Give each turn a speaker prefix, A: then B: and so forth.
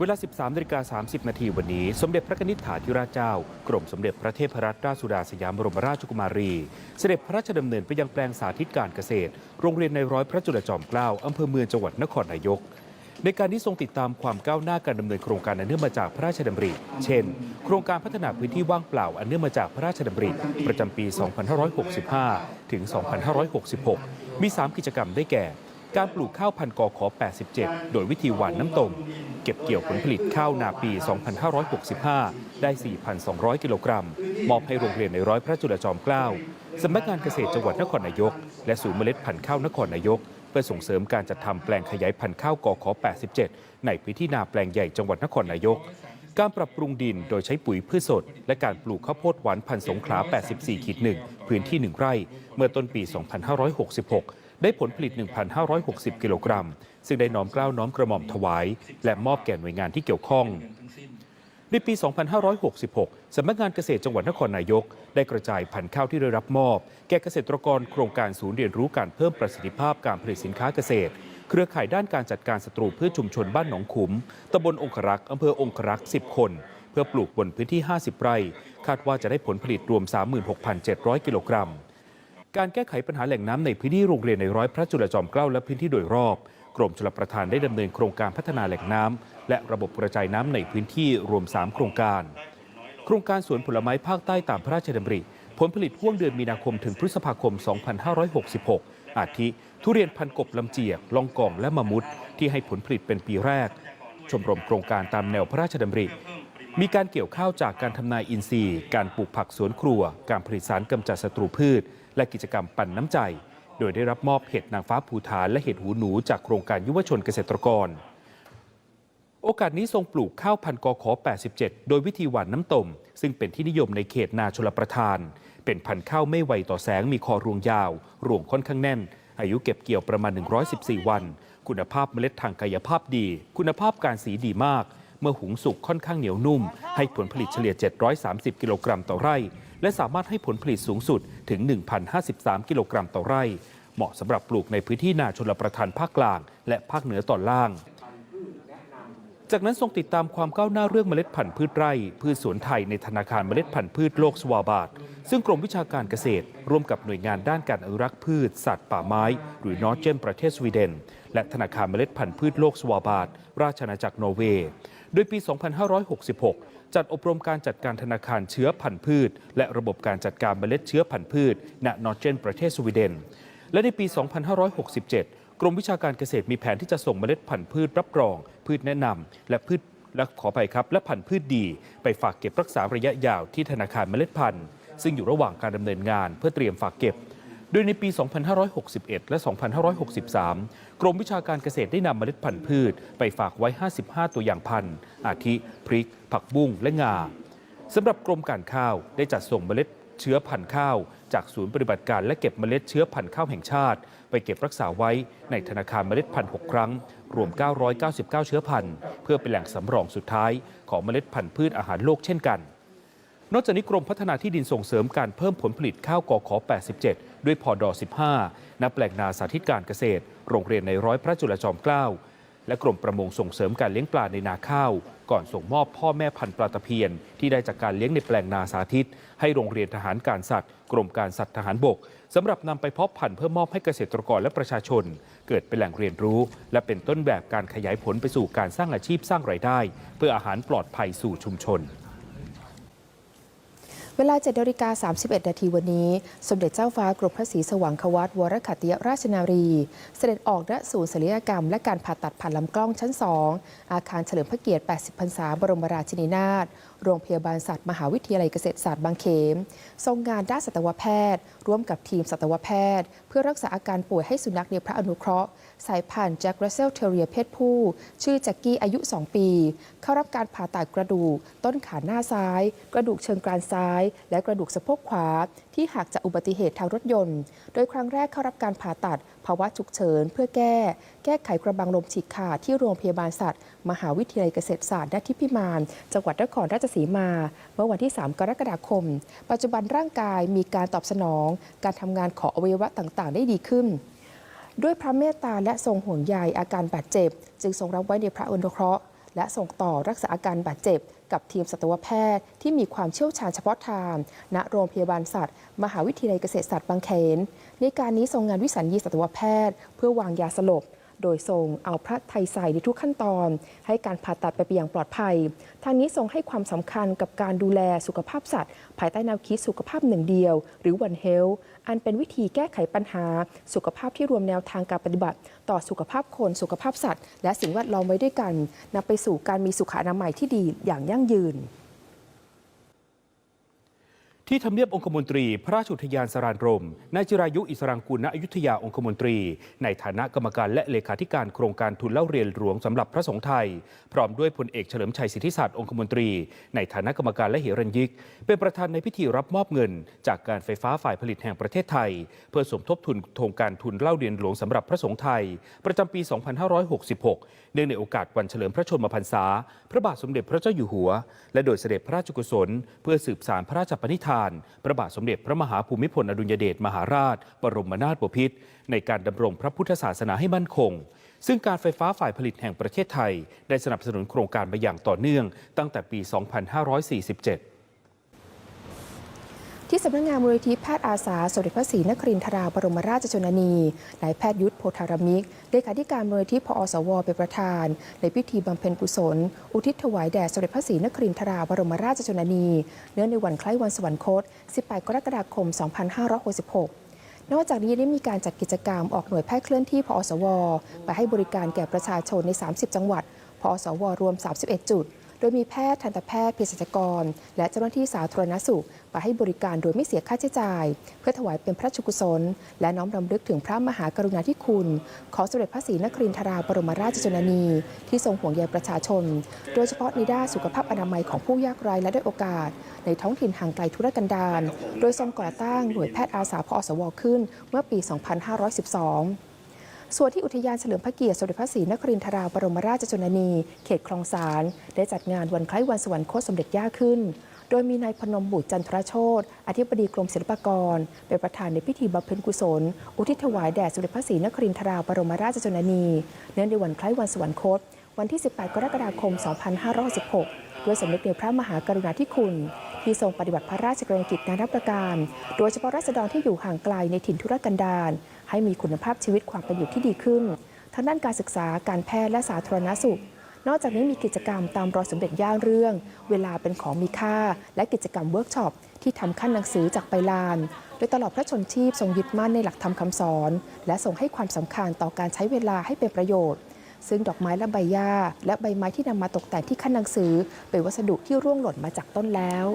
A: เวลา 13นาฬิกา30 นาทีวันนี้ สมเด็จพระนิธิถาธิราชเจ้า กรมสมเด็จพระเทพรัตนราชสุดาสยามบรมราชกุมารี เสด็จพระราชดำเนินไปยังแปลงสาธิตการเกษตร โรงเรียนในร้อยพระจุลจอมเกล้าอำเภอเมืองจังหวัดนครนายก ในการนี้ทรงติดตามความก้าวหน้าการดำเนินโครงการอันเนื่องมาจากพระราชดำริ เช่น โครงการพัฒนาพื้นที่ว่างเปล่าอันเนื่องมาจากพระราชดำริ ประจำปี 2565 ถึง 2566 มี 3 กิจกรรมได้แก่การปลูกข้าวพันกอขอ 87 โดยวิธีหว่านน้ำตม ก็บเกี่ยวผลผลิตข้าวนาปี 2565 ได้ 4,200 กิโลกรัม มอบให้โรงเรียนในร้อยพระจุลจอมเกล้าสำนักงานเกษตรจังหวัดนครนายก และศูนย์เมล็ดพันธุ์ข้าวนครนายก เพื่อส่งเสริมการจัดทำแปลงขยายพันธุ์ข้าวกอขอ 87 ในพื้นที่นาแปลงใหญ่จังหวัดนครนายก การปรับปรุงดินโดยใช้ปุ๋ยพืชสด และการปลูกข้าวโพดหวานพันธุ์สงขลา 84ขีด1พื้นที่ 1 ไร่ เมื่อต้นปี 2566 ได้ผลผลิต 1,560 กิโลกรัม ซึ่งได้น้อมกล้าวน้อมกระหม่อมถวาย และมอบแก่หน่วยงานที่เกี่ยวข้อง ในปี 2566 สำนักงานเกษตรจังหวัดนครนายก ได้กระจายพันธุ์ข้าวที่ได้รับมอบ แก่เกษตรกรโครงการศูนย์เรียนรู้การเพิ่มประสิทธิภาพการผลิตสินค้าเกษตร เครือข่ายด้านการจัดการศัตรูพืชชุมชนบ้านหนองขุมตำบลองครักษ์อำเภอองครักษ์ 10 คนเพื่อปลูกบนพื้นที่ 50 ไร่ คาดว่าจะได้ผลผลิตรวม 36,700 กิโลกรัม การแก้ไขปัญหาแหล่งน้ำในพื้นที่โรงเรียนในร้อยพระจุลจอมเกล้าและพื้นที่โดยรอบ กรมชลประทานได้ดำเนินโครงการพัฒนาแหล่งน้ำและระบบกระจายน้ำในพื้นที่รวม 3 โครงการ โครงการสวนผลไม้ภาคใต้ตามพระราชดำริผลผลิตห่วงเดือนมีนาคมถึงพฤษภาคม 2566 อาทิ ทุเรียนพันกบลำเจียก ลองกองและมะมุดที่ให้ผลผลิตเป็นปีแรก ชมรมโครงการตามแนวพระราชดำริ มีการเกี่ยวข้าวจากการทำนาอินทรีย์ การปลูกผักสวนครัว การผลิตสารกำจัดศัตรูพืช และกิจกรรมปั่นน้ำใจ โดยได้รับมอบเห็ดนางฟ้าภูฐานและเห็ดหูหนูจากโครงการยุวชนเกษตรกร โอกาสนี้ทรงปลูกข้าวพันกอขอ 87 โดยวิธีหว่านน้ำตม ซึ่งเป็นที่นิยมในเขตนาชลประทาน เป็นพันธุ์ข้าวไม่ไวต่อแสงมีคอรวงยาว รวงค่อนข้างแน่น อายุเก็บเกี่ยวประมาณ 114 วัน คุณภาพเมล็ดทางกายภาพดี คุณภาพการสีดีมาก เมื่อหุงสุกค่อนข้างเหนียวนุ่ม ให้ผลผลิตเฉลี่ย 730 กิโลกรัมต่อไร่ และสามารถให้ผลผลิตสูงสุดถึง 1,053 กิโลกรัมต่อไร่ เหมาะสำหรับปลูกในพื้นที่นาชนลประทานภาคกลาง และภาคเหนือตอนล่าง จากนั้นทรงติดตามความก้าวหน้าเรื่องเมล็ดพันธุ์พืชไร่ พืชสวนไทยในธนาคารเมล็ดพันธุ์พืชโลกสวาบาดซึ่งกรมวิชาการเกษตร ร่วมกับหน่วยงานด้านการอนุรักษ์พืช สัตว์ป่าไม้ หรือนอร์เจนประเทศสวีเดน และธนาคารเมล็ดพันธุ์พืชโลกสวาบาดราชอาณาจักรนอร์เวย์ โดยปี 2566 จัดอบรมการจัดการธนาคารเชื้อพันธุ์พืช และระบบการจัดการเมล็ดเชื้อพันธุ์พืชณนอร์เจนประเทศสวีเดน และในปี 2567 กรมวิชาการเกษตรมีแผนที่จะส่งเมล็ดพันธุ์พืชรับรอง พืชแนะนำและพืชและขอไปครับ และพันธุ์พืชดี ไปฝากเก็บรักษาระยะยาวที่ธนาคารเมล็ดพันธุ์ ซึ่งอยู่ระหว่างการดำเนินงานเพื่อเตรียมฝากเก็บ โดยในปี 2561 และ 2563 กรมวิชาการเกษตรได้นำเมล็ดพันธุ์พืช ไปฝากไว้ 55 ตัวอย่างพันธุ์ อาทิ พริก ผักบุ้ง และงาสำหรับกรมการข้าวได้จัดส่งเมล็ดเชื้อพันธุ์ข้าว จากศูนย์ปฏิบัติการและเก็บเมล็ดเชื้อพันธุ์ข้าวแห่งชาติ ไปเก็บรักษาไว้ในธนาคารเมล็ดพันธุ์6ครั้ง รวม 999 เชื้อพันธุ์ เพื่อเป็นแหล่งสำรองสุดท้ายของเมล็ดพันธุ์พืชอาหารโลกเช่นกัน นอกจากนี้กรมพัฒนาที่ดินส่งเสริมการเพิ่มผลผลิตข้าวกอขอ 87 ด้วยพอดอ15ณแปลงนาสาธิตการเกษตร โรงเรียนในร้อยพระจุลจอมเกล้า และกรมประมงส่งเสริมการเลี้ยงปลาในนาข้าว ก่อนส่งมอบพ่อแม่พันธุ์ปลาตะเพียน ที่ได้จากการเลี้ยงในแปลงนาสาธิต ให้โรงเรียนทหารการสัตว์ กรมการสัตว์ทหารบกสำหรับนำไปเพาะพันธุ์เพื่อมอบให้เกษตรกรและประชาชน เกิดเป็นแหล่งเรียนรู้ และเป็นต้นแบบการขยายผลไปสู่การสร้างอาชีพสร้างรายได้ เพื่ออาหารปลอดภัยสู่ชุมชน
B: เวลา7นาฬิกา31 นาทีวันนี้ สมเด็จเจ้าฟ้ากรมพระศรีสว่างควัตวรขัตติยราชนารี เสด็จออกณศูนย์ศัลยกรรม และการผ่าตัดผ่านลำกล้องชั้น 2 อาคารเฉลิมพระเกียรติ 80 พรรษาบรมราชินีนาถ โรงพยาบาลสัตว์มหาวิทยาลัยเกษตรศาสตร์บางเขม ทรงงานด้านสัตวแพทย์ ร่วมกับทีมสัตวแพทย์ เพื่อรักษาอาการป่วยให้สุนัขในพระอนุเคราะห์ สายพันธุ์แจ็ครัสเซลเทเรียเพศผู้ ชื่อแจ็คกี้อายุ 2 ปี เข้ารับการผ่าตัดกระดูก ต้นขาหน้าซ้าย กระดูกเชิงกรานซ้ายและกระดูกสะโพกขวา ที่หักจากอุบัติเหตุทางรถยนต์ โดยครั้งแรกเข้ารับการผ่าตัด ภาวะฉุกเฉิน เพื่อแก้ แก้ไขกระบังลมฉีกขาดที่โรงพยาบาลสัตว์ มหาวิทยาลัยเกษตรศาสตร์ณทิพิมาน จังหวัดนครราชสีมา เมื่อวันที่ 3 กรกฎาคม ปัจจุบันร่างกายมีการตอบสนอง การทำงานของอวัยวะต่างๆ ได้ดีขึ้นด้วยพระเมตตาและทรงห่วงใยอาการบาดเจ็บ จึงทรงรับไว้ในพระอนุเคราะห์ และส่งต่อรักษาอาการบาดเจ็บ กับทีมสัตวแพทย์ที่มีความเชี่ยวชาญเฉพาะทาง ณ โรงพยาบาลสัตว์ มหาวิทยาลัยเกษตรศาสตร์บางเขน ในการนี้ทรงงานวิสัญญีสัตวแพทย์ เพื่อวางยาสลบ โดยทรงเอาพระไทยใส่ในทุกขั้นตอน ให้การผ่าตัดไปอย่างปลอดภัย ทางนี้ทรงให้ความสำคัญกับการดูแลสุขภาพสัตว์ ภายใต้แนวคิดสุขภาพหนึ่งเดียว หรือ One Health อันเป็นวิธีแก้ไขปัญหา สุขภาพที่รวมแนวทางการปฏิบัติ ต่อสุขภาพคนสุขภาพสัตว์ และสิ่งแวดล้อมไว้ด้วยกันนำไปสู่การมีสุขอนามัยที่ดีอย่างยั่งยืน
A: ที่ทำเนียบองคมนตรี พระราชอุทยานสรานรมนายจิรายุอิสรางกุลณอยุธยาองคมนตรี ในฐานะกรรมการและเลขาธิการโครงการทุนเล่าเรียนหลวงสำหรับพระสงฆ์ไทย พร้อมด้วยพลเอกเฉลิมชัยสิทธิศาสตร์องคมนตรี ในฐานะกรรมการและเหรัญยิก เป็นประธานในพิธีรับมอบเงิน จากการไฟฟ้าฝ่ายผลิตแห่งประเทศไทย เพื่อสมทบทุนโครงการทุนเล่าเรียนหลวงสำหรับพระสงฆ์ไทย ประจำปี 2566 เนื่องในโอกาสวันเฉลิมพระชนมพรรษา พระบาทสมเด็จพระเจ้าอยู่หัว และโดยเสด็จพระราชกุศล เพื่อสืบสารพระราชปณิธานพระบาทสมเด็จพระมหาภูมิพลอดุลยเดชมหาราช บรมนาถบพิตรในการดำรงพระพุทธศาสนาให้มั่นคง ซึ่งการไฟฟ้าฝ่ายผลิตแห่งประเทศไทย ได้สนับสนุนโครงการมาอย่างต่อเนื่องตั้งแต่ปี 2547
B: ที่สำนักงานมูลนิธิแพทย์อาสาสมเด็จพระศรีนครินทราบรมราชชนนีนายแพทย์ยุทธโพธารมิกเลขาธิการมูลนิธิพอสว เป็นประธาน ในพิธีบำเพ็ญกุศล อุทิศถวายแด่สมเด็จพระศรีนครินทราบรมราชชนนี เนื่องในวันคล้ายวันสวรรคต 18 กรกฎาคม 2566นอกจากนี้ได้มีการจัดกิจกรรมออกหน่วยแพทย์เคลื่อนที่พอสว ไปให้บริการแก่ประชาชนใน 30 จังหวัดพอสว รวม 31 จุด โดยมีแพทย์ทันตแพทย์เภสัชกร และเจ้าหน้าที่สาธารณสุขไปให้บริการโดยไม่เสียค่าใช้จ่าย เพื่อถวายเป็นพระราชกุศล และน้อมรำลึกถึงพระมหากรุณาธิคุณ ของสมเด็จพระศรีนครินทราบรมราชชนนี ที่ทรงห่วงใยประชาชน โดยเฉพาะในด้านสุขภาพอนามัยของผู้ยากไร้และได้โอกาส ในท้องถิ่นห่างไกลธุรกันดารโดยทรงก่อตั้งหน่วยแพทย์อาสาพอสวขึ้น เมื่อปี 2512 ส่วนที่อุทยานเฉลิมพระเกียรติสมเด็จพระศรีนครินทราบรมราชชนนี เขตคลองสารได้จัดงานวันคล้ายวันสวรรคตสมเด็จย่าขึ้น โดยมีนายพนมบุตรจันทรโชตอธิบดีกรมศิลปากร เป็นประธานในพิธีบำเพ็ญกุศล อุทิศถวายแด่สมเด็จพระศรีนครินทราบรมราชชนนี เนื่องในวันคล้ายวันสวรรคต วันที่ 18 กรกฎาคม 2516ด้วยสำนึกในพระมหากรุณาธิคุณที่ทรงปฏิบัติพระราชกรณียกิจนานาประการ โดยเฉพาะรัษฎรที่อยู่ห่างไกลในถิ่นธุรกันดาร ให้มีคุณภาพชีวิตความเป็นอยู่ที่ดีขึ้นทั้งด้านการศึกษาการแพทย์และสาธารณสุข นอกจากนี้มีกิจกรรมตามรอยสมเด็จย่าเรื่อง เวลาเป็นของมีค่า และกิจกรรมเวิร์กช็อปที่ทำขั้นหนังสือจากใบลาน โดยตลอดพระชนชีพทรงยึดมั่นในหลักธรรมคำสอน และทรงให้ความสำคัญต่อการใช้เวลาให้เป็นประโยชน์ ซึ่งดอกไม้และใบหญ้าและใบไม้ที่นำมาตกแต่งที่ขั้นหนังสือ เป็นวัสดุที่ร่วงหล่นมาจากต้นแล้ว